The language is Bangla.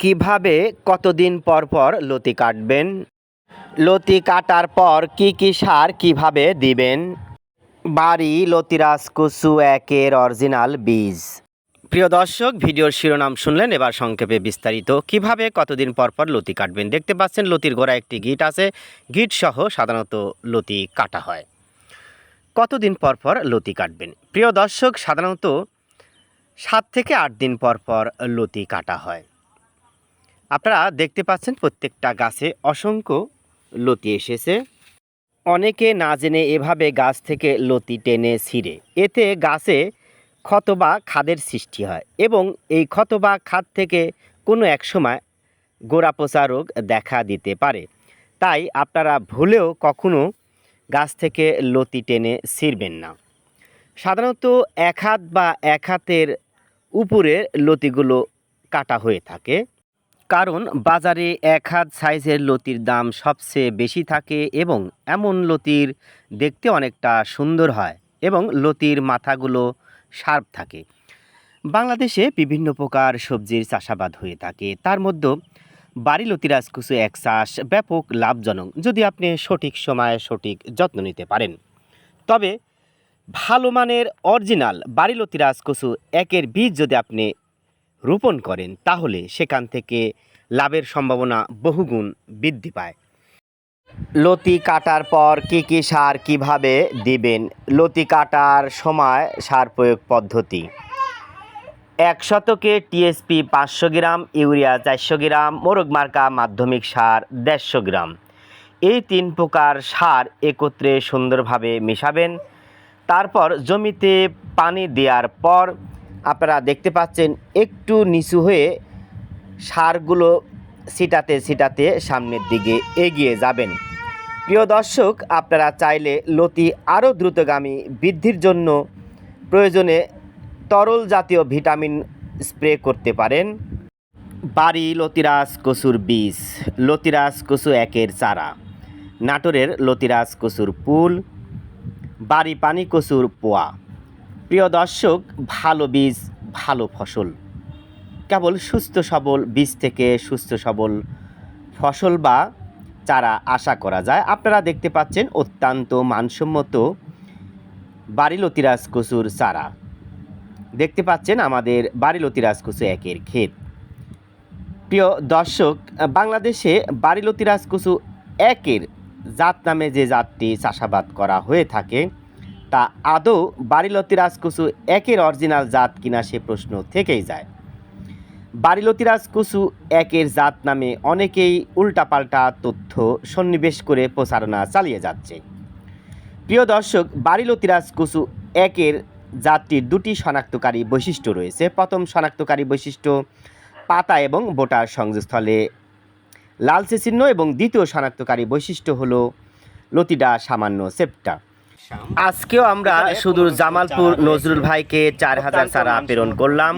কীভাবে কতদিন পর পর লতি কাটবেন? লতি কাটার পর কি কি সার কীভাবে দিবেন? বাড়ি লতিরাজ কুসু একের অরিজিনাল বীজ। প্রিয় দর্শক, ভিডিওর শিরোনাম শুনলেন, এবার সংক্ষেপে বিস্তারিত। কীভাবে কতদিন পর পর লতি কাটবেন? দেখতে পাচ্ছেন, লতির গোড়া একটি গিট আছে। গিট সহ সাধারণত লতি কাটা হয়। কতদিন পর পর লতি কাটবেন? প্রিয় দর্শক, সাধারণত সাত থেকে আট দিন পর পর লতি কাটা হয়। আপনারা দেখতে পাচ্ছেন প্রত্যেকটা গাছে অসংখ্য লতি এসেছে। অনেকে না জেনে এভাবে গাছ থেকে লতি টেনে ছিঁড়ে। এতে গাছে ক্ষত বা খাদের সৃষ্টি হয় এবং এই ক্ষত বা খাদ থেকে কোনো এক সময় গোড়া পচা রোগ দেখা দিতে পারে। তাই আপনারা ভুলেও কখনো গাছ থেকে লতি টেনে ছিঁড়বেন না। সাধারণত এক হাত বা এক হাতের উপরের লতিগুলো কাটা হয়ে থাকে। কারণ বাজারে এক হাত সাইজের লতির দাম সবচেয়ে বেশি থাকে এবং এমন লতির দেখতে অনেকটা সুন্দর হয় এবং লতির মাথাগুলো শার্প থাকে। বাংলাদেশে বিভিন্ন প্রকার সবজির চাষাবাদ হয়ে থাকে। তার মধ্যে বাড়ি লতিরাজকুচু এক চাষ ব্যাপক লাভজনক, যদি আপনি সঠিক সময়ে সঠিক যত্ন নিতে পারেন। তবে ভালো মানের অরিজিনাল বাড়ি লতিরাজকুচু একের বীজ যদি আপনি রোপণ করেন, তাহলে সেখান থেকে লাভের সম্ভাবনা বহুগুণ বৃদ্ধি পায়। লতি কাটার পর কি কি সার কীভাবে দিবেন? লতি কাটার সময় সার প্রয়োগ পদ্ধতি। এক শতকে টিএসপি পাঁচশো গ্রাম, ইউরিয়া চারশো গ্রাম, মোরগ মার্কা মাধ্যমিক সার দেড়শো গ্রাম। এই তিন প্রকার সার একত্রে সুন্দরভাবে মেশাবেন। তারপর জমিতে পানি দেওয়ার পর আপনারা দেখতে পাচ্ছেন একটু নিচু হয়ে সারগুলো ছিটাতে ছিটাতে সামনের দিকে এগিয়ে যাবেন। প্রিয় দর্শক, আপনারা চাইলে লতি আরও দ্রুতগামী বৃদ্ধির জন্য প্রয়োজনে তরল জাতীয় ভিটামিন স্প্রে করতে পারেন। বাড়ি লতিরাজ কচুর বীজ, লতিরাজ কচু একের চারা, নাটোরের লতিরাজ কচুর পুল, বাড়ি পানি কচুর পোয়া। প্রিয় দর্শক, ভালো বীজ, ভালো ফসল। কেবল সুস্থ সবল বীজ থেকে সুস্থ সবল ফসল বা চারা আশা করা যায়। আপনারা দেখতে পাচ্ছেন অত্যন্ত মানসম্মত বাড়ি লতিরাজ কচুর চারা। দেখতে পাচ্ছেন আমাদের বাড়ি লতিরাজ কচু একের ক্ষেত। প্রিয় দর্শক, বাংলাদেশে বাড়ি লতিরাজ কচু একের জাত নামে যে জাতটি চাষাবাদ করা হয়ে থাকে তা আদৌ বাড়িলতি রাজকুচু একের অরিজিনাল জাত কিনা সে প্রশ্ন থেকেই যায়। বাড়িলতি রাজকুচু একের জাত নামে অনেকেই উল্টাপাল্টা তথ্য সন্নিবেশ করে প্রচারণা চালিয়ে যাচ্ছে। প্রিয় দর্শক বাড়িলতি রাজকুচু একের জাতটির দুটি শনাক্তকারী বৈশিষ্ট্য রয়েছে। প্রথম শনাক্তকারী বৈশিষ্ট্য, পাতা এবং বোটার সংযোগস্থলে লালচে চিহ্ন এবং দ্বিতীয় শনাক্তকারী বৈশিষ্ট্য হলো লতিডা সামান্য সেপ্টা। আজকেও আমরা সুদূর জামালপুর নজরুল ভাইকে চার হাজার সারা প্রেরণ করলাম।